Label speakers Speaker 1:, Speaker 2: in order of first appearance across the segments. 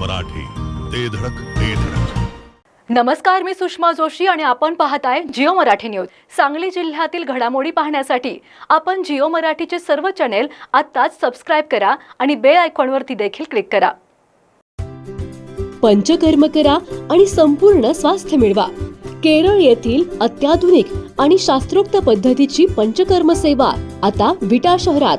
Speaker 1: मराठी. ते धडक ते धडक.
Speaker 2: नमस्कार मी सुषमा जोशी आणि आपण पाहताय जिओ मराठी न्यूज. सांगली जिल्ह्यातील घडामोडी पाहण्यासाठी आपण जिओ मराठीचे सर्व चॅनेल आत्ताच सबस्क्राईब करा आणि बेल आयकॉनवरती देखील क्लिक करा.
Speaker 3: पंचकर्म करा आणि संपूर्ण स्वास्थ्य मिळवा. केरळ येथील अत्याधुनिक आणि शास्त्रोक्त पद्धतीची पंचकर्म सेवा आता विटा शहरात.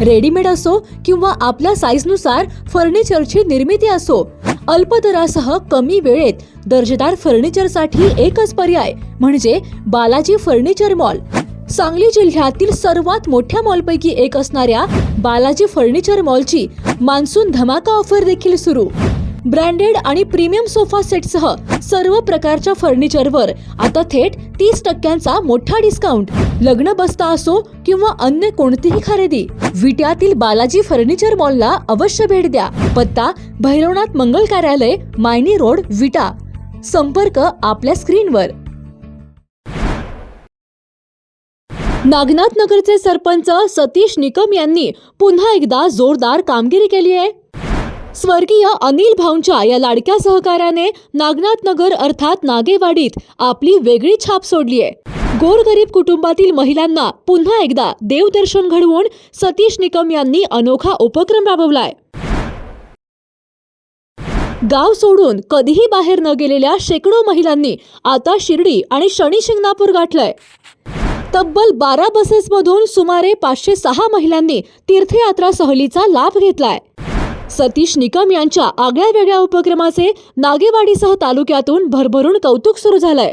Speaker 3: रेडीमेड असो किंवा आपल्या साईजनुसार फर्निचरची निर्मिती असो अल्प दरासह कमी वेळेत दर्जेदार फर्निचरसाठी एकच पर्याय म्हणजे बालाजी फर्निचर मॉल. सांगली जिल्ह्यातील सर्वात मोठ्या मॉलपैकी एक असणाऱ्या बालाजी फर्निचर मॉलची मान्सून धमाका ऑफर देखील सुरू. ब्रँडेड आणि प्रीमियम सोफा सेटसह सर्व प्रकारच्या फर्निचरवर आता थेट तीस टक्क्यांचा मोठा डिस्काउंट लग्न बसता असो किंवा अन्य कोणतीही खरेदी विट्यातील बालाजी फर्निचर मॉलला अवश्य भेट द्या. पत्ता भैरवनाथ मंगल कार्यालय मायनी रोड विटा. संपर्क आपल्या स्क्रीनवर. नागनाथ नगरचे सरपंच सतीश निकम यांनी पुन्हा एकदा जोरदार कामगिरी केली आहे. स्वर्गीय अनिल भाऊंच्या या लाडक्या सहकार्याने नागनाथ नगर अर्थात नागेवाडीत आपली वेगळी छाप सोडली आहे. गोरगरीब कुटुंबातील महिलांना पुन्हा एकदा देवदर्शन घडवून सतीश निकम यांनी अनोखा उपक्रम राबवलाय. गाव सोडून कधीही बाहेर न गेलेल्या शेकडो महिलांनी आता शिर्डी आणि शनी शिंगणापूर गाठलंय. तब्बल बारा बसेसमधून सुमारे पाचशे सहा महिलांनी तीर्थयात्रा सहलीचा लाभ घेतलाय. सतीश निकम यांच्या आगळ्या वेगळ्या उपक्रमाचे नागेवाडीसह तालुक्यातून भरभरून कौतुक सुरू झालंय.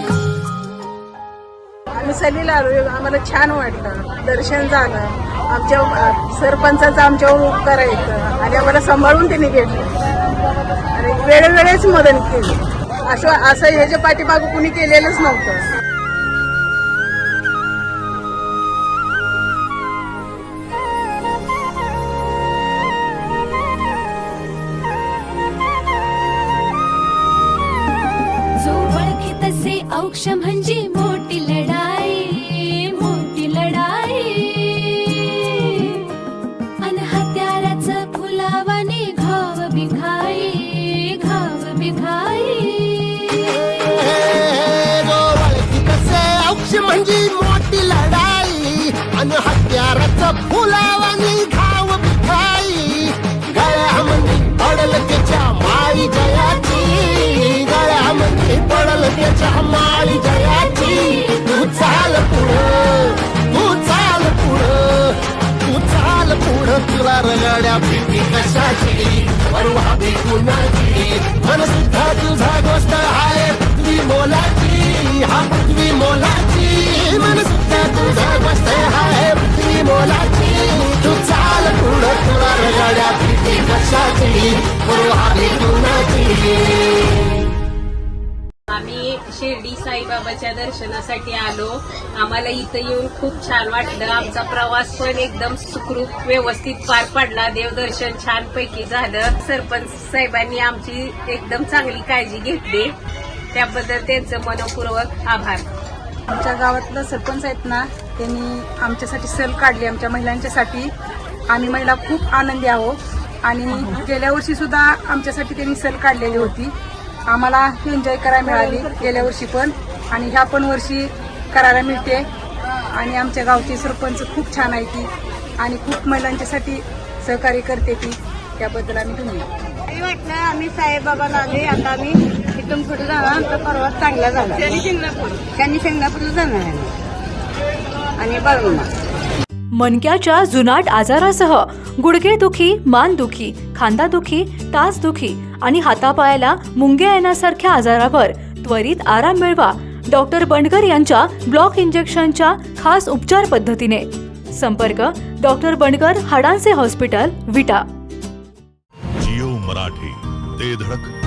Speaker 4: आम्ही आलो आम्हाला छान वाटलं दर्शन झालं आमच्या अ, सरपंचाचा आमच्यावर उपकार येतं आणि आम्हाला सांभाळून त्यांनी घेतलं. आणि वेळोवेळेच मदत केली. असं असं ह्याच्या पाठीमागं कुणी केलेलंच नव्हतं.
Speaker 5: औक्ष म्हणजे मोठी लढाई. घाव
Speaker 6: औक्ष म्हणजे मोठी लढाई. आणि हत्याराचं फुलावानी हजार लढ्या कशाची? परवाबी कुणाची? मन सुद्धा तुझा गोष्ट आहे पृथ्वी मोलाची. हा पृथ्वी मोलाची. मन सुद्धा
Speaker 7: शिर्डी साईबाबाच्या दर्शनासाठी आलो. आम्हाला इथं येऊन खूप छान वाटलं. आमचा प्रवास पण एकदम सुखरूप व्यवस्थित पार पडला. देवदर्शन छान पैकी झालं. सरपंच साहेबांनी आमची एकदम चांगली काळजी घेतली. त्याबद्दल त्यांचं मनपूर्वक आभार.
Speaker 4: आमच्या गावातलं सरपंच आहेत ना त्यांनी आमच्यासाठी सल काढली आमच्या महिलांच्यासाठी. आम्ही महिला खूप आनंदी आहोत. आणि गेल्या वर्षी सुद्धा आमच्यासाठी त्यांनी सल काढलेली होती. आम्हाला एन्जॉय करायला मिळाली गेल्या वर्षी पण. आणि ह्या पण वर्षी करायला मिळते. आणि आमच्या गावची सरपंच खूप छान आहे ती. आणि खूप महिलांच्यासाठी सहकार्य करते ती. त्याबद्दल आम्ही धन्यवाद.
Speaker 8: वाटलं आम्ही साईबाबाला आले आता आम्ही इथून पुढे जाणार. आमचा परवास चांगला झाला. त्यांनी शिंगणापूरला जाणार आहे. आणि बाळूमा
Speaker 3: मणक्याच्या जुनाट आजारासह गुडघेदुखी मानदुखी खांदादुखी टाचदुखी आणि हातापायाला मुंग्या येण्यासारख्या आजारावर त्वरित आराम मिळवा. डॉक्टर बंडकर यांच्या ब्लॉक इंजेक्शनच्या खास उपचार पद्धतीने. संपर्क डॉक्टर बंडकर हाडांचे हॉस्पिटल विटा.
Speaker 1: जिओ मराठी ते धडक.